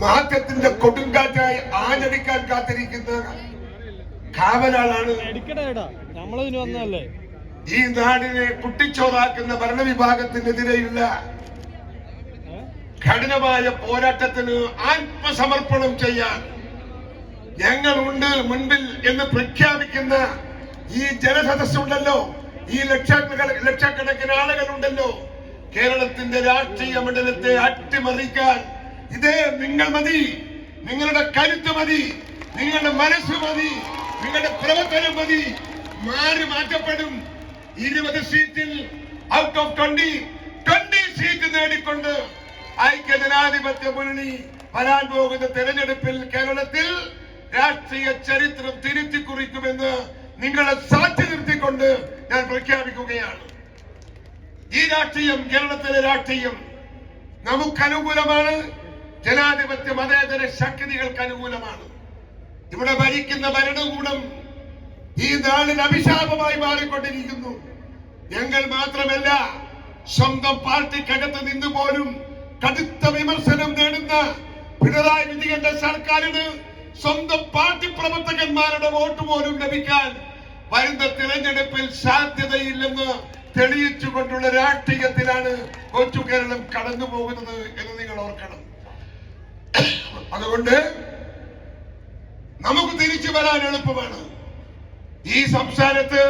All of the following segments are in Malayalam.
മാറ്റത്തിന്റെ കൊടുങ്കാറ്റായി ആഞ്ഞടിക്കാൻ കാത്തിരിക്കുന്ന കാവലാളാണ്. ഈ നാടിനെ കുട്ടിച്ചോറാക്കുന്ന ഭരണവിഭാഗത്തിനെതിരെയുള്ള? കഠിനമായ പോരാട്ടത്തിന് ആത്മസമർപ്പണം ചെയ്യാൻ ഞങ്ങളുണ്ട് മുൻപിൽ എന്ന് പ്രഖ്യാപിക്കുന്ന ഈ ജനസദസ്സുണ്ടല്ലോ ഈ ലക്ഷക്കണ ലക്ഷക്കണക്കിന് ആളുകളുണ്ടല്ലോ. കേരളത്തിന്റെ രാഷ്ട്രീയ മണ്ഡലത്തെ അട്ടിമറിക്കാൻ ഇതേ നിങ്ങൾ മതി. നിങ്ങളുടെ കരുത്ത് മതി. നിങ്ങളുടെ മനസ്സ് മതി. നിങ്ങളുടെ പ്രവർത്തനം മതി. മാറി മാറ്റപ്പെടും. ഇരുപത് സീറ്റിൽ out of twenty twenty seat നേടിക്കൊണ്ട് ഐക്യ ജനാധിപത്യ മുന്നണി വരാൻ പോകുന്ന തെരഞ്ഞെടുപ്പിൽ കേരളത്തിൽ രാഷ്ട്രീയ ചരിത്രം തിരുത്തി കുറിക്കുമെന്ന് നിങ്ങളെ സാക്ഷി നിർത്തിക്കൊണ്ട് ഞാൻ പ്രഖ്യാപിക്കുകയാണ്. ഈ രാഷ്ട്രീയം കേരളത്തിലെ രാഷ്ട്രീയം നമുക്ക് അനുകൂലമാണ് ജനാധിപത്യ മതേതര ശക്തികൾക്ക് അനുകൂലമാണ്. ഇവിടെ ഭരിക്കുന്ന ഭരണകൂടം ഈ നാളിൽ അഭിശാപമായി മാറിക്കൊണ്ടിരിക്കുന്നു. ഞങ്ങൾ മാത്രമല്ല സ്വന്തം പാർട്ടിക്കകത്ത് നിന്ന് പോലും കടുത്ത വിമർശനം നേടുന്ന പിണറായി വിജയന്റെ സർക്കാരിന് സ്വന്തം പാർട്ടി പ്രവർത്തകന്മാരുടെ വോട്ട് പോലും ലഭിക്കാൻ വരുന്ന തിരഞ്ഞെടുപ്പിൽ സാധ്യതയില്ലെന്ന് തെളിയിച്ചുകൊണ്ടുള്ള രാഷ്ട്രീയത്തിലാണ് കൊച്ചു കേരളം കടന്നു പോകുന്നത് എന്ന് നിങ്ങൾ ഓർക്കണം. അതുകൊണ്ട് നമുക്ക് തിരിച്ചു വരാൻ എളുപ്പമാണ്. ഈ സംസ്ഥാനത്ത്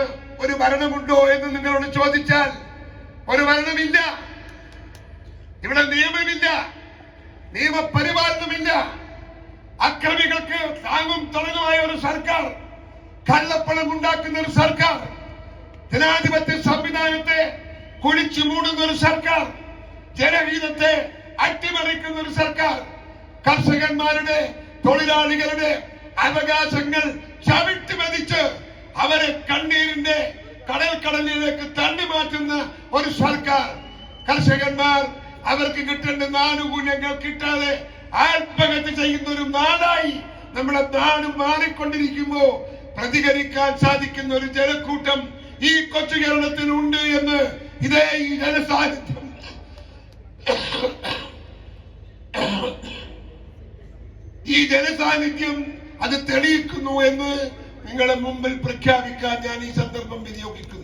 ഒരു ഭരണമുണ്ടോ എന്ന് നിങ്ങളോട് ചോദിച്ചാൽ ഒരു ഭരണമില്ല ഇവിടെ നിയമമില്ല. നിയമപരിപാലനമില്ല. അക്രമികൾക്ക് താങ്ങും തുടങ്ങുമായ ഒരു സർക്കാർ കള്ളപ്പണം ഉണ്ടാക്കുന്ന ഒരു സർക്കാർ ജനാധിപത്യ സംവിധാനത്തെ കുഴിച്ചു മൂടുന്ന ഒരു സർക്കാർ ജനഹിതത്തെ അട്ടിമറിക്കുന്ന ഒരു സർക്കാർ കർഷകന്മാരുടെ തൊഴിലാളികളുടെ അവകാശങ്ങൾ ചവിട്ടി മതിച്ച് അവരെ കണ്ണീരിന്റെ കടൽ കടലിലേക്ക് തള്ളി മാറ്റുന്ന ഒരു സർക്കാർ. കർഷകന്മാർ അവർക്ക് കിട്ടേണ്ടുന്ന ആനുകൂല്യങ്ങൾ കിട്ടാതെ ആത്മഹത്യ ചെയ്യുന്ന ഒരു നാടായി നമ്മുടെ നാട് മാറിക്കൊണ്ടിരിക്കുമ്പോ പ്രതികരിക്കാൻ സാധിക്കുന്ന ഒരു ജനക്കൂട്ടം ഈ കൊച്ചു കേരളത്തിനുണ്ട് എന്ന് ഇതേ ഈ ജനസാന്നിധ്യം ഈ ജനസാന്നിധ്യം അത് തെളിയിക്കുന്നു എന്ന് നിങ്ങളുടെ മുമ്പിൽ പ്രഖ്യാപിക്കാൻ ഞാൻ ഈ സന്ദർഭം വിനിയോഗിക്കുന്നു.